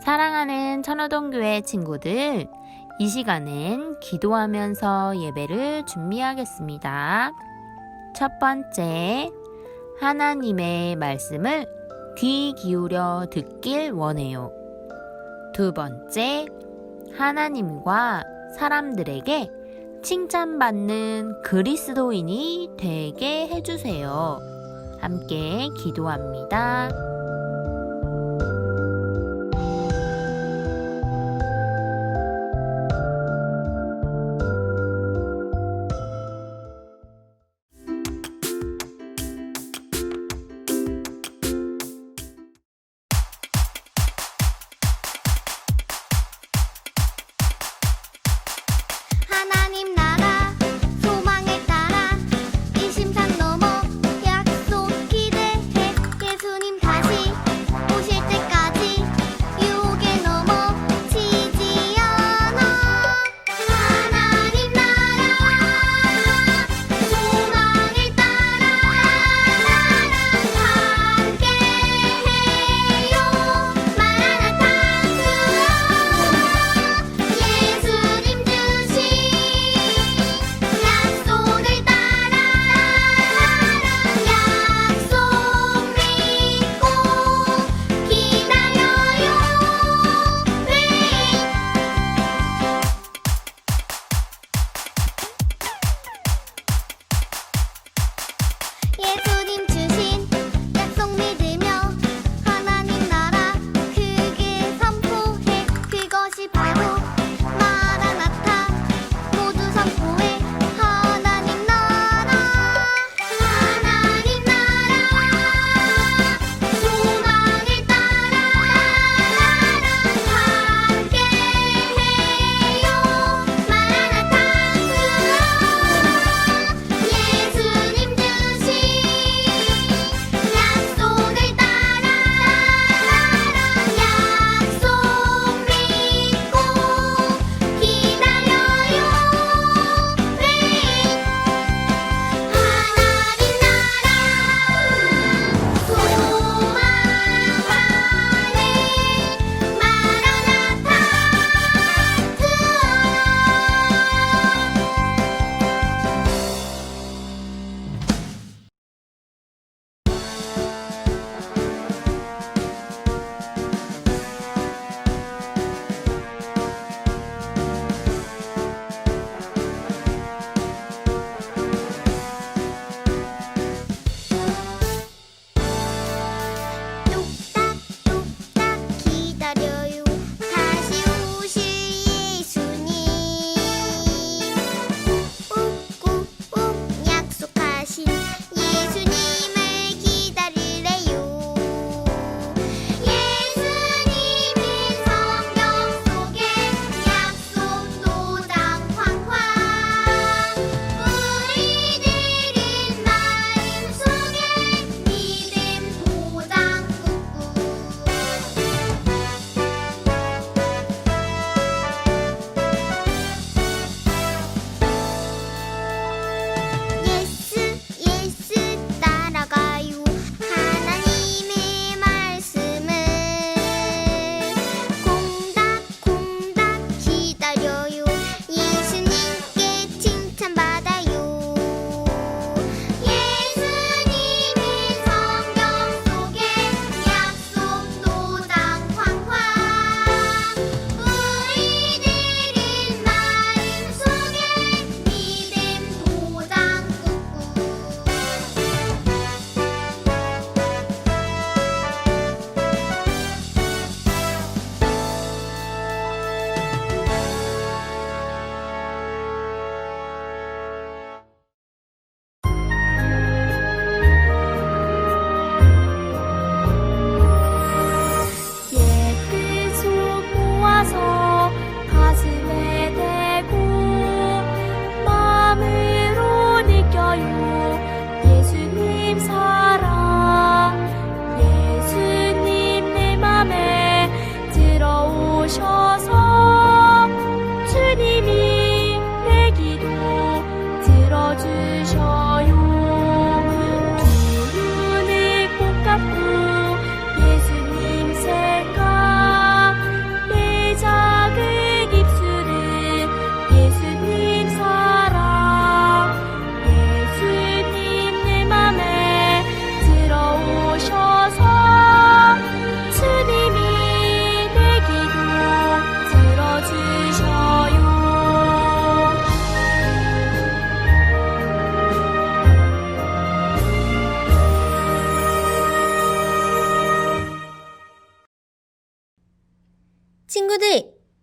사랑하는 천호동교회 친구들, 이 시간엔 기도하면서 예배를 준비하겠습니다. 첫 번째, 하나님의 말씀을 귀 기울여 듣길 원해요. 두 번째, 하나님과 사람들에게 칭찬받는 그리스도인이 되게 해주세요. 함께 기도합니다.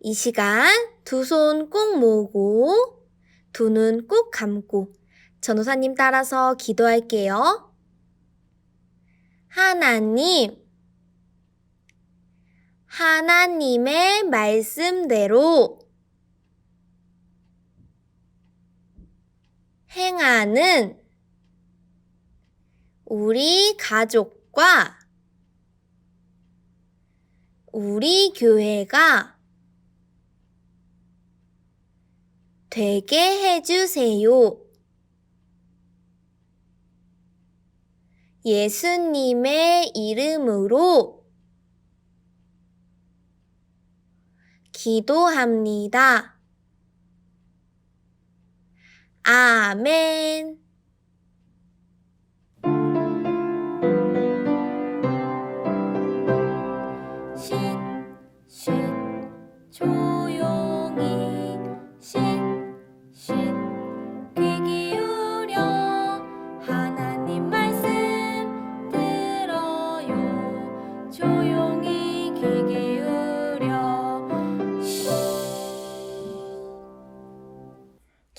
이 시간 두 손 꼭 모으고 두 눈 꼭 감고 전호사님 따라서 기도할게요. 하나님, 하나님의 말씀대로 행하는 우리 가족과 우리 교회가 되게 해주세요. 예수님의 이름으로 기도합니다. 아멘.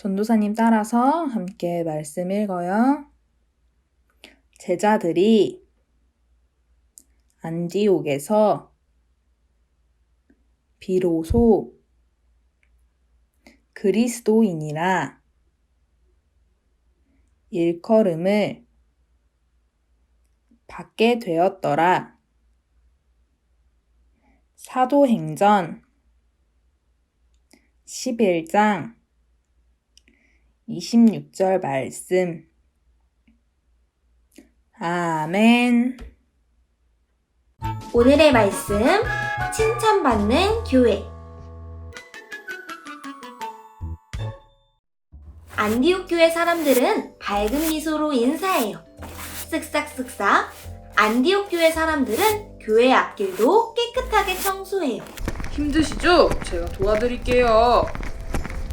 전도사님 따라서 함께 말씀 읽어요. 제자들이 안디옥에서 비로소 그리스도인이라 일컬음을 받게 되었더라. 사도행전 11장 26절 말씀. 아멘. 오늘의 말씀, 칭찬받는 교회. 안디옥 교회 사람들은 밝은 미소로 인사해요. 쓱싹쓱싹. 안디옥 교회 사람들은 교회 앞길도 깨끗하게 청소해요. 힘드시죠? 제가 도와드릴게요.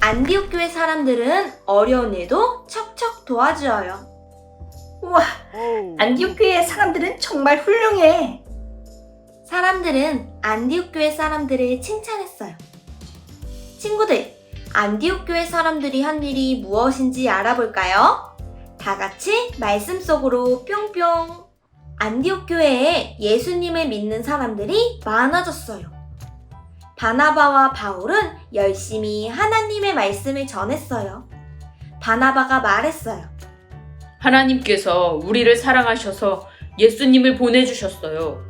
안디옥 교회 사람들은 어려운 일도 척척 도와줘요. 우와, 안디옥 교회 사람들은 정말 훌륭해. 사람들은 안디옥 교회 사람들을 칭찬했어요. 친구들, 안디옥 교회 사람들이 한 일이 무엇인지 알아볼까요? 다 같이 말씀 속으로 뿅뿅. 안디옥 교회에 예수님을 믿는 사람들이 많아졌어요. 바나바와 바울은 열심히 하나님의 말씀을 전했어요. 바나바가 말했어요. 하나님께서 우리를 사랑하셔서 예수님을 보내주셨어요.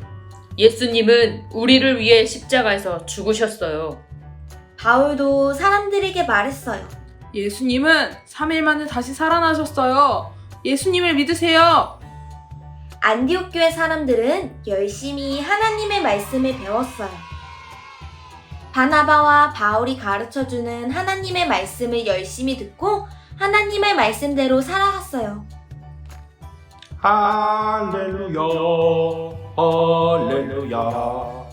예수님은 우리를 위해 십자가에서 죽으셨어요. 바울도 사람들에게 말했어요. 예수님은 3일 만에 다시 살아나셨어요. 예수님을 믿으세요. 안디옥 교회 사람들은 열심히 하나님의 말씀을 배웠어요. 바나바와 바울이 가르쳐 주는 하나님의 말씀을 열심히 듣고 하나님의 말씀대로 살아갔어요. 할렐루야 할렐루야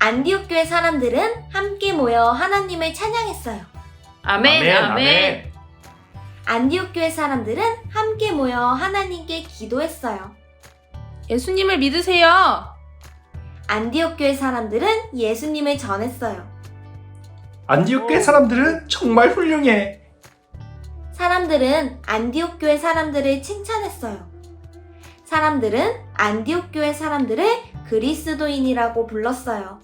안디옥 교회 사람들은 함께 모여 하나님을 찬양했어요. 아멘, 아멘. 안디옥 교회 사람들은 함께 모여 하나님께 기도했어요. 예수님을 믿으세요. 안디옥 교회 사람들은 예수님을 전했어요. 안디옥 교회 사람들은 정말 훌륭해 사람들은 안디옥 교회 사람들을 칭찬했어요. 사람들은 안디옥 교회 사람들을 그리스도인이라고 불렀어요.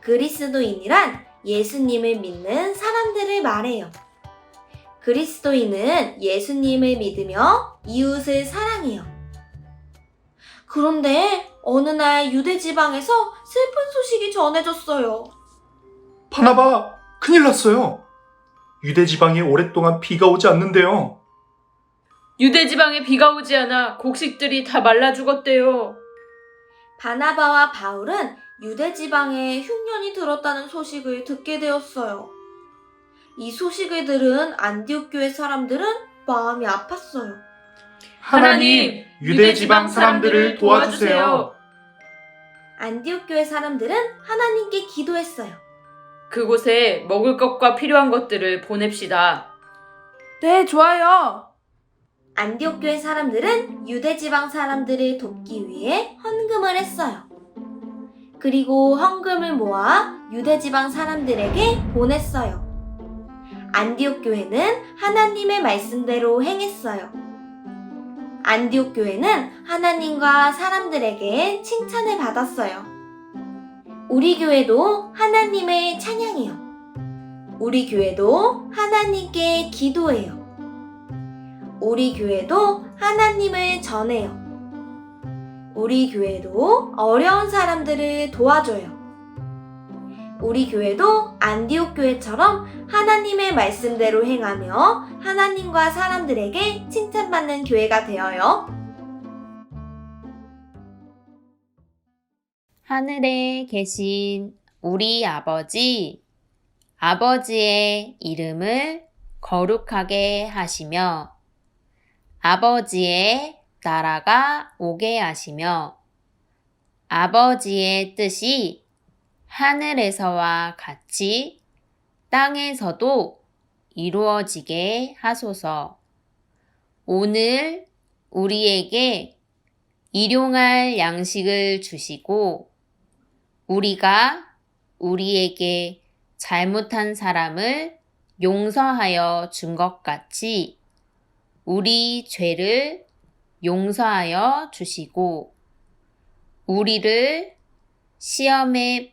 그리스도인이란 예수님을 믿는 사람들을 말해요. 그리스도인은 예수님을 믿으며 이웃을 사랑해요. 그런데 어느 날 유대 지방에서 슬픈 소식이 전해졌어요. 바나바 큰일 났어요 유대 지방에 오랫동안 비가 오지 않는데요 유대 지방에 비가 오지 않아 곡식들이 다 말라 죽었대요. 바나바와 바울은 유대 지방에 흉년이 들었다는 소식을 듣게 되었어요. 이 소식을 들은 안디옥 교회 사람들은 마음이 아팠어요. 하나님, 유대 지방 사람들을 도와주세요 안디옥 교회 사람들은 하나님께 기도했어요. 그곳에 먹을 것과 필요한 것들을 보냅시다. 네, 좋아요. 안디옥 교회 사람들은 유대 지방 사람들을 돕기 위해 헌금을 했어요. 그리고 헌금을 모아 유대 지방 사람들에게 보냈어요. 안디옥 교회는 하나님의 말씀대로 행했어요. 안디옥 교회는 하나님과 사람들에게 칭찬을 받았어요. 우리 교회도 하나님을 찬양해요. 우리 교회도 하나님께 기도해요. 우리 교회도 하나님을 전해요. 우리 교회도 어려운 사람들을 도와줘요. 우리 교회도 안디옥 교회처럼 하나님의 말씀대로 행하며 하나님과 사람들에게 칭찬받는 교회가 되어요. 하늘에 계신 우리 아버지, 아버지의 이름을 거룩하게 하시며, 아버지의 나라가 오게 하시며, 아버지의 뜻이 하늘에서와 같이 땅에서도 이루어지게 하소서. 오늘 우리에게 일용할 양식을 주시고, 우리가 우리에게 잘못한 사람을 용서하여 준 것 같이 우리 죄를 용서하여 주시고 우리를 시험에